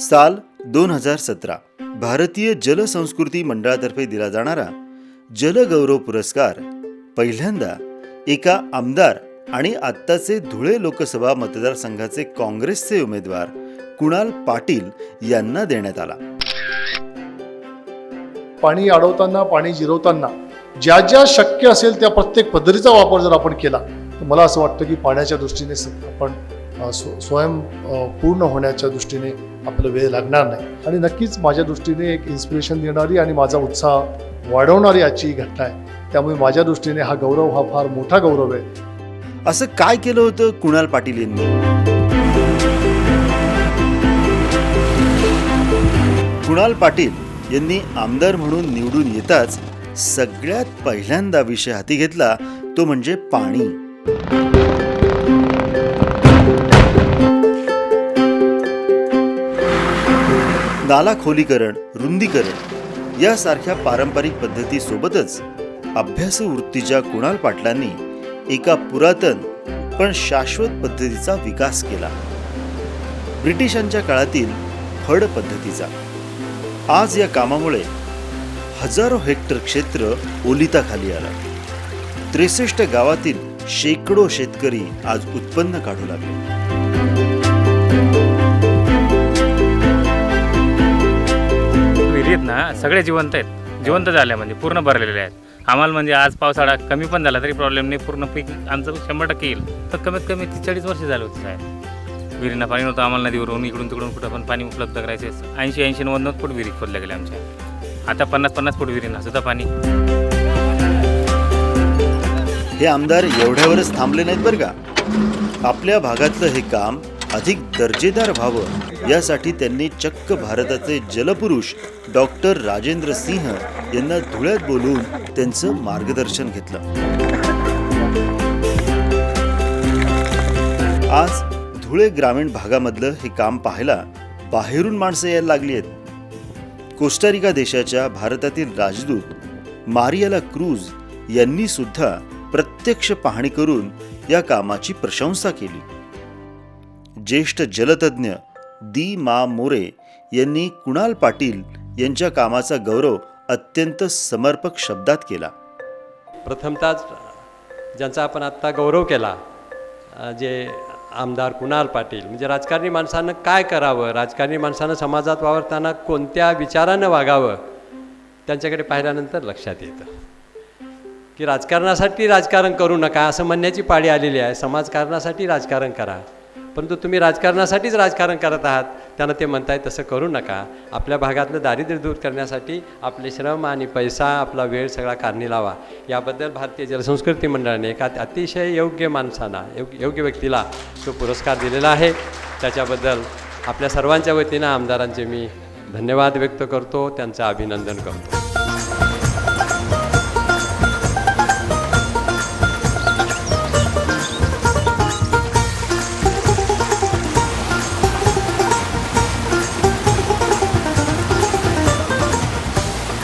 साल दोन हजार सतरा. भारतीय जलसंस्कृती मंडळातर्फे दिला जाणारा जलगौरव पुरस्कार पहिल्यांदा एका आमदार आणि आत्ताचे धुळे लोकसभा मतदारसंघाचे काँग्रेसचे उमेदवार कुणाल पाटील यांना देण्यात आला. पाणी अडवताना पाणी जिरवताना ज्या ज्या शक्य असेल त्या प्रत्येक पद्धतीचा वापर जर आपण केला तर मला असं वाटतं की पाण्याच्या दृष्टीने आपण स्व स्वयं पूर्ण होण्याच्या दृष्टीने आपलं वेळ लागणार नाही. आणि नक्कीच माझ्या दृष्टीने एक इन्स्पिरेशन देणारी आणि माझा उत्साह वाढवणारी आजची ही घटना आहे. त्यामुळे माझ्या दृष्टीने हा गौरव हा फार मोठा गौरव आहे. असं काय केलं होतं कुणाल पाटील यांनी? कुणाल पाटील यांनी आमदार म्हणून निवडून येताच सगळ्यात पहिल्यांदा विषय हाती घेतला तो म्हणजे पाणी. नाला खोलीकरण रुंदीकरण यासारख्या पारंपरिक पद्धतीसोबतच अभ्यासू वृत्तीच्या कुणाल पाटलांनी एका पुरातन पण शाश्वत पद्धतीचा विकास केला. ब्रिटिशांच्या काळातील फड पद्धतीचा. आज या कामामुळे हजारो हेक्टर क्षेत्र ओलिताखाली आलं. त्रेसष्ट गावातील शेकडो शेतकरी आज उत्पन्न काढू लागले. आहेत ना सगळे जिवंत आहेत. जिवंत झाल्या म्हणजे पूर्ण भरलेले आहेत. आम्हाला म्हणजे आज पावसाळा कमी पण झाला तरी प्रॉब्लेम नाही. पूर्ण पीक आमचं शंभर टक्के येईल. तर कमीत कमी तीस चाळीस वर्ष झाले होते साहेब. विहिरींना पाणी नव्हतं आम्हाला नदीवरून इकडून तिकडून कुठं पण पाणी उपलब्ध करायचे. ऐंशी ऐंशी नव्वद नव्वद फूट विहिरी खोदल्या गेल्या आमच्या. आता पन्नास पन्नास फूट विहिरींना सुद्धा पाणी. हे आमदार एवढ्यावरच थांबले नाहीत बरं का? आपल्या भागातलं हे काम अधिक दर्जेदार व्हावं. यासाठी त्यांनी चक्क भारताचे जलपुरुष डॉक्टर राजेंद्र सिंह यांना धुळ्यात बोलवून त्यांचं मार्गदर्शन घेतलं. आज धुळे ग्रामीण भागामधलं हे काम पाहायला बाहेरून माणसं यायला लागली आहेत. कोस्टारिका देशाच्या भारतातील राजदूत मारियाला क्रूज यांनी सुद्धा प्रत्यक्ष पाहणी करून या कामाची प्रशंसा केली. ज्येष्ठ जलतज्ञ दी मा मोरे यांनी कुणाल पाटील यांच्या कामाचा गौरव अत्यंत समर्पक शब्दात केला. प्रथमतःच ज्यांचा आपण आत्ता गौरव केला जे आमदार कुणाल पाटील म्हणजे राजकारणी माणसानं काय करावं राजकारणी माणसानं समाजात वावरताना कोणत्या विचारानं वागावं त्यांच्याकडे पाहिल्यानंतर लक्षात येतं. की राजकारणासाठी राजकारण करू नका असं म्हणण्याची पाळी आलेली आहे. समाजकारणासाठी राजकारण करा. परंतु तुम्ही राजकारणासाठीच राजकारण करत आहात. त्यांना ते म्हणताय तसं करू नका. आपल्या भागातलं दारिद्र्य दूर करण्यासाठी आपले श्रम आणि पैसा आपला वेळ सगळा कारणी लावा. याबद्दल भारतीय जलसंस्कृती मंडळाने एका अतिशय योग्य माणसांना योग्य योग्य व्यक्तीला तो पुरस्कार दिलेला आहे त्याच्याबद्दल आपल्या सर्वांच्या वतीनं आमदारांचे मी धन्यवाद व्यक्त करतो. त्यांचं अभिनंदन करतो.